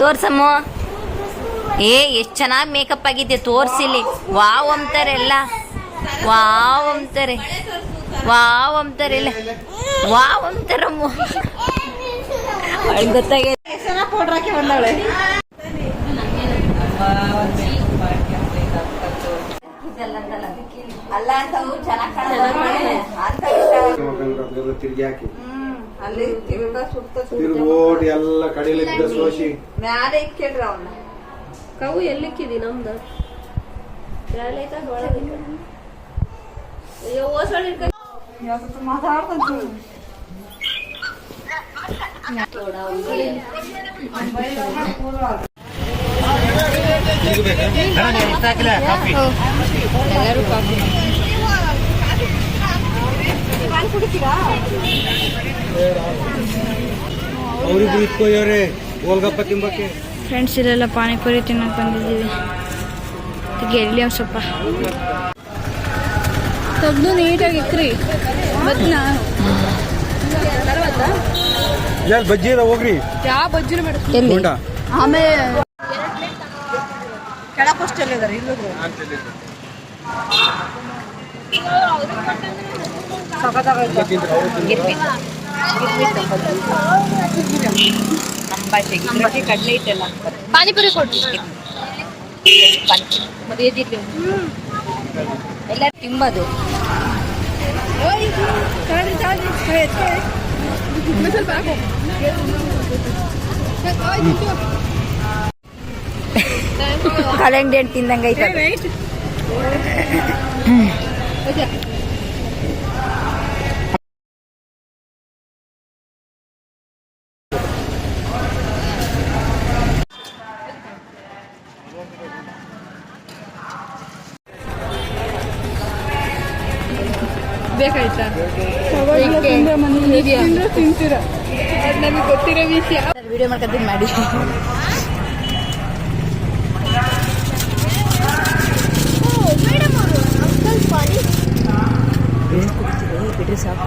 ತೋರ್ಸಮ್ಮ. ಏ ಎಷ್ಟು ಚೆನ್ನಾಗಿ ಮೇಕಪ್ ಆಗಿದೆ ತೋರ್ಸಿಲಿ ವಾವ್ ಅಂತಾರೆ ಎಲ್ಲ. ವಾವ್ ಅಂತಾರೆ. ವಾವ್ ಅಂತಾರೆ ಇಲ್ಲ ವಾವ್ ಅಂತಾರಮ್ಮ. ಬಂದವಳೆ ಅಲ್ಲ ಅಂತ ಚೆನ್ನಾಗಿ ತಿರ್ಗಿ ಹಾಕಿ. ಅಲ್ಲಿ ಇವಾಗ ಸುತ್ತ ತಿರ್ಗೋಟ್ ಎಲ್ಲ ಕಡೆಲಿದ್ದ ಸೋಸಿ ಮ್ಯಾಲೆ ಇಕ್ಕಿಡ್ರ ಅವನ್ನ ಕವು ಎಲ್ಲಿಕ್ಕಿದಿ ನಮ್ದು? ಅಯ್ಯೋ ಓಸೋಳಿ ಮಾತಾಡ್ಕೊಂತ ಅವ್ರಿಬ್ರು ಇಟ್ಕೋಯವ್ರೆ ಗೋಲ್ಗಪ್ಪ ತಿಂಬಕ್ಕೆ. ಫ್ರೆಂಡ್ಸ್ ಇಲ್ಲೆಲ್ಲ ಪಾನಿಪುರಿ ತಿನ್ನಕ್ಕೆ ಬಂದಿದ್ದೀವಿ. ಗೆಲ್ಲಿ ಒಂದು ಸ್ವಲ್ಪ ತೆಗ್ದು ನೀಟಾಗಿ ಇಕ್ರಿ. ಬತ್ನ ಎಲ್ಲಿ ಬಜ್ಜಿ ಅದ ಹೋಗ್ರಿ. ಯಾವ ಬಜ್ಜಿ ಬೇಡ. ಆಮೇಲೆ ಕೆಳಕ್ ಅಷ್ಟು ಎಲ್ಲಿದಾರೆ ಇಲ್ಲದ್ರು ಕಡಲೆ ಹಿಟ್ಟೆಲ್ಲ ಪಾನಿಪುರಿ ಕೊಡ್ರಿ ಎಲ್ಲ ತಿಂಬದು ತಿಂದಂಗೈತೆ ಹಣ್ಣು ತಿಂದಂಗೆ ಐತದ ಬೇಕಾಯ್ತಾ? ತಿಂತೀರ? ನಮಗೆ ಗೊತ್ತಿರೋ ವಿಷಯ. ವಿಡಿಯೋ ಮಾಡ್ಕೊಂತೀನಿ ಮಾಡಿ. ಬಿಡ್ರಿ ಸಾಕು.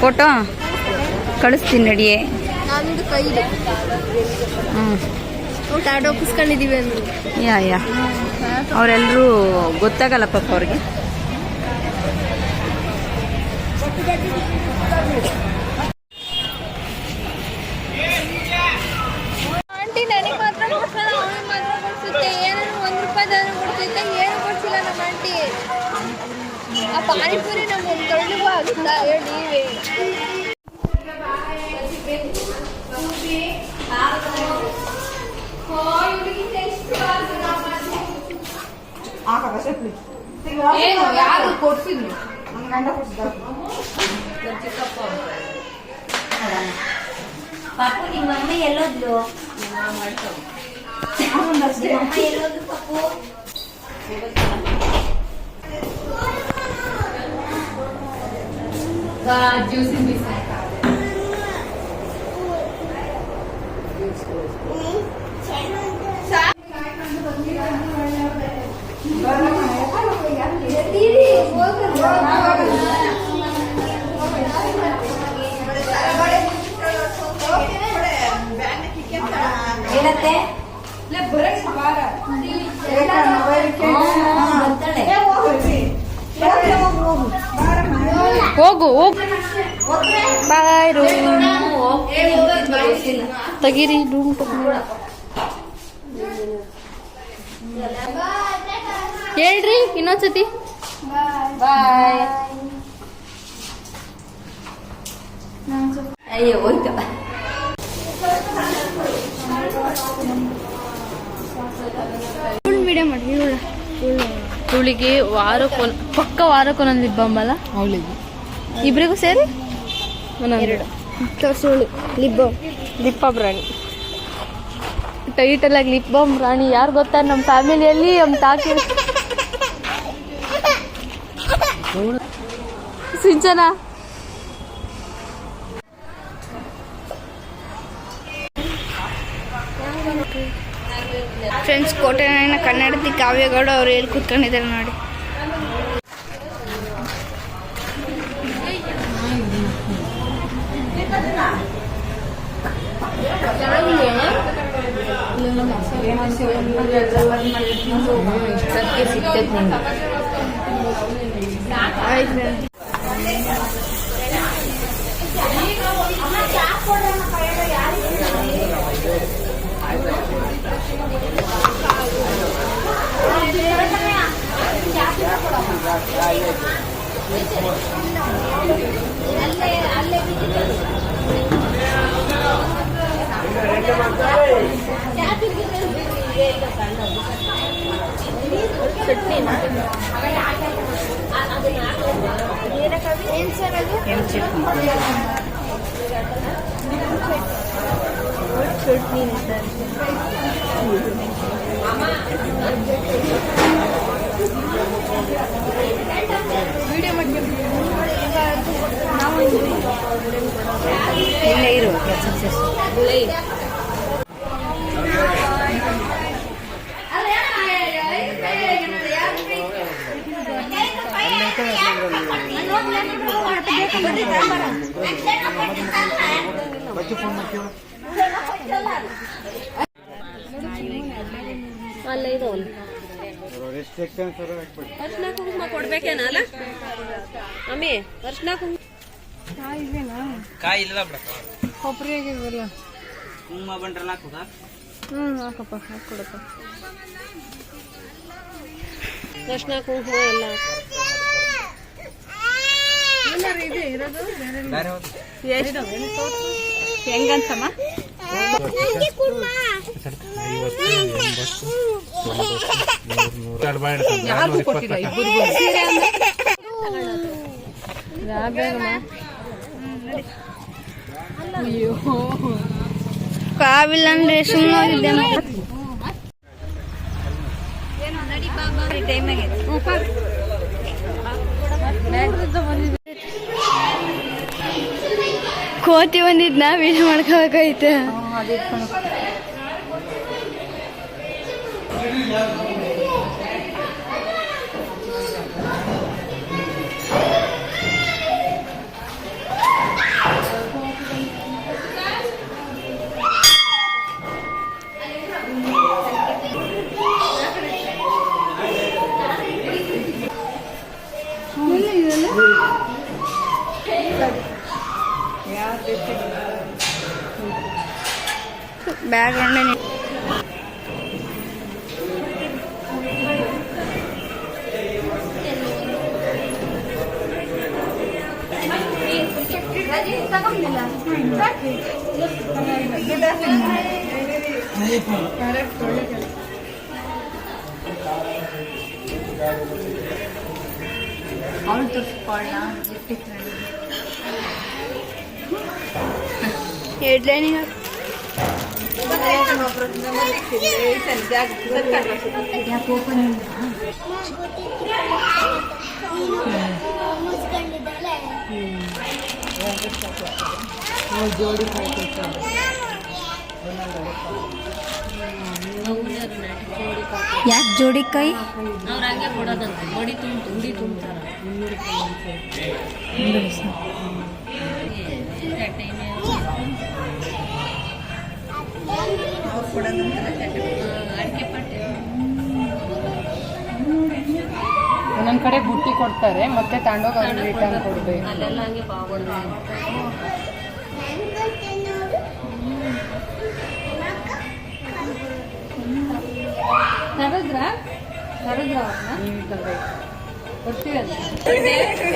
ಫೋಟೋ? ಕಳಿಸ್ತೀನಿ ನಡಿಯೇ. ಹ್ಞೂ ಯಾ ಯಾ. ಅವರೆಲ್ಲರೂ ಗೊತ್ತಾಗಲ್ಲ ಪಾಪ ಅವ್ರಿಗೆ. ಪಾನಿಪುರಿ ನಮ್ಗೆ ಒಂದು ದೊಡ್ಡಗೂ ಆಗುತ್ತಾ ಹೇಳಿ ನೀವೇ ಹಾಕಕ್ಕ ಚಪ್ಲಿ ಏನು ಯಾರು ಕೊಡ್ಸಿದ್ರು ನನ್ನ ಗಂಡ ಕೊಡ್ಸಿದ್ದಾರೆ ಪಾಪು ನಿಮ್ಮ ಅಮ್ಮ ಎಲ್ಲೋದ್ಲು ಅಮ್ಮ ಎಲ್ಲೋದ್ಲು ಪಾಪು ಜ್ಯೂಸಿನ ಬಿಸಿ ಏನತ್ತೆ ಹೋಗು ಹೋಗು. ಬಾಯ್ ರೂಮ್ ತೆಗೀರಿ ರೂಮ್ ಹೇಳ್ರಿ ಇನ್ನೊಂದ್ಸತಿ. ಬಾಯ್ ಅಯ್ಯೋ ಹೋಯ್ತು. ಮಾಡಿ ಹುಳಿಗೆ ವಾರಕ್ಕೊಂದು ಪಕ್ಕ ವಾರಕ್ಕೊಂದೊಂದು ಇಬ್ಬಂಬಲ್ಲ ಅವಳಿಗೆ ಇಬ್ರಿಗೂ ಸೇರಿ? ಎರಡು. Lip balm. ಲಿಪ್ ಬಾಮ್ ರಾಣಿ. ಟೈಟಲ್ ಆಗಿ ಲಿಪ್ ಬಾಮ್ ರಾಣಿ. ಯಾರು ಗೊತ್ತಾ? ನಮ್ಮ ಫ್ಯಾಮಿಲಿಯಲ್ಲಿ ನಮ್ಮ ತಾಕಿ. ಸಿಂಚನ? ಫ್ರೆಂಡ್ಸ್ ಕೋಟೆನಾಡಿನ ಕನ್ನಡತಿ ಕಾವ್ಯಗೌಡ ಅವ್ರು ಎಲ್ಲಿ ಕೂತ್ಕೊಂಡಿದ್ದಾರೆ ನೋಡಿ. ಇಷ್ಟಕ್ಕೆ ಸಿಗ್ತೈತೆ ನಿಂಗೆ ಇಲ್ಲೇ ಇರು ಕೆಲಸ ನಾವು ಫೋನ್ ಮಾಡ್ತೀವ ಅಲ್ಲೇ ಇದಾವಲ್ಲ ಎಷ್ಟು ಎಕ್ಸ್ಚೇಂಜ್ ಸರ್ ಹಾಕ್ಬಿಡಿ ಅರ್ಶಿನ ಕುಂಕುಮ ಕೊಡ್ಬೇಕೇನಲ್ಲ ಅಮ್ಮಿ ಅರ್ಶಿನ ಕುಂಕುಮ ಕಾಯಿ ಇಲ್ಲ ಬಿಡ ಕೊಬ್ಬರಿ ಆಗಿರ್ಬಲ್ಲ ಕುಂಕುಮ ಬಂಡ್ರಲ್ಲ ಹಾಕುದಾ ಹ್ಞೂ ಹಾಕಪ್ಪ ಹಾಕೊಡಪ್ಪ ಅರ್ಶಿನ ಕುಂಕುಮ ಎಲ್ಲ ಹೆಂಗಂತಮ್ಮ? ಯಾರಿಗೂ ಕೊಟ್ಟಿಲ್ಲ ಇಬ್ಬರಿಗೂ. ಕಾವಿಲ್ಲ ಅಂದ್ರೆ ಸುಮ್ಮನೆ ಹೋಗಿದ್ದೆ. ಕೋತಿ ಒಂದಿದ್ನ ವೀಡಿಯೋ ಮಾಡ್ಕೋಬೇಕಾಯ್ತು బ్యాక్గ్రౌండ్ నేను అవును చూసుకోవాలా हेडलाइन ಓಪನ್ ಯಾಕೆ ಜೋಡಿ ಕೈ ಅವ್ರ ಹಂಗೆ ಕೊಡೋದಂತೆ ಬಡಿ ತುಂಬ ಉಡಿ ತುಂಬ್ತಾರ ಅಡಿಕೆ ಪಟ್ಟೆ ಒಂದೊಂದ್ ಕಡೆ ಬುಟ್ಟಿ ಕೊಡ್ತಾರೆ ಮತ್ತೆ ತಗೊಂಡೋಗಿ ಅವ್ರಿಗೆ ರಿಟರ್ನ್ ಕೊಡ್ಬೇಕು. ಅಲ್ಲೆಲ್ಲ ಹಂಗೆ ಬಾಗೋದು ಕರೆದ್ರ ಕರೆದ್ರ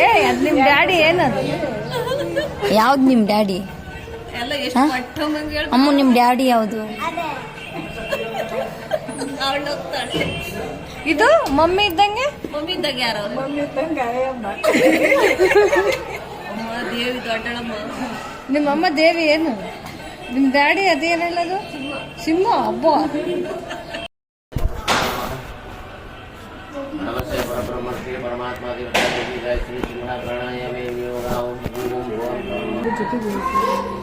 ಏ ಅದು ನಿಮ್ ಡ್ಯಾಡಿ ಏನದು? ಯಾವ್ದು ನಿಮ್ಮ ಡ್ಯಾಡಿ? ಅಮ್ಮ ನಿಮ್ಮ ಡ್ಯಾಡಿ ಯಾವುದು? ಇದು ಮಮ್ಮಿ ಇದ್ದಂಗೆ? ಮಮ್ಮಿ ಯಾರು? ಮಮ್ಮಿ ಇದ್ದಂಗೆ ದೇವಿ ನಿಮ್ಮ ಅಮ್ಮ ದೇವಿ ಏನು? ನಿಮ್ಮ ಡ್ಯಾಡಿ ಅದೇನು ಹೇಳೋದು ಸಿಂಹ. ಹಬ್ಬ. ಪರಮಾತ್ಮ ಶ್ರೀ ಸಿಂಹ ಪ್ರಾಣಾಯಾಮ ನಿಯೋಗ ಓಂ ಓಂ ಓಂ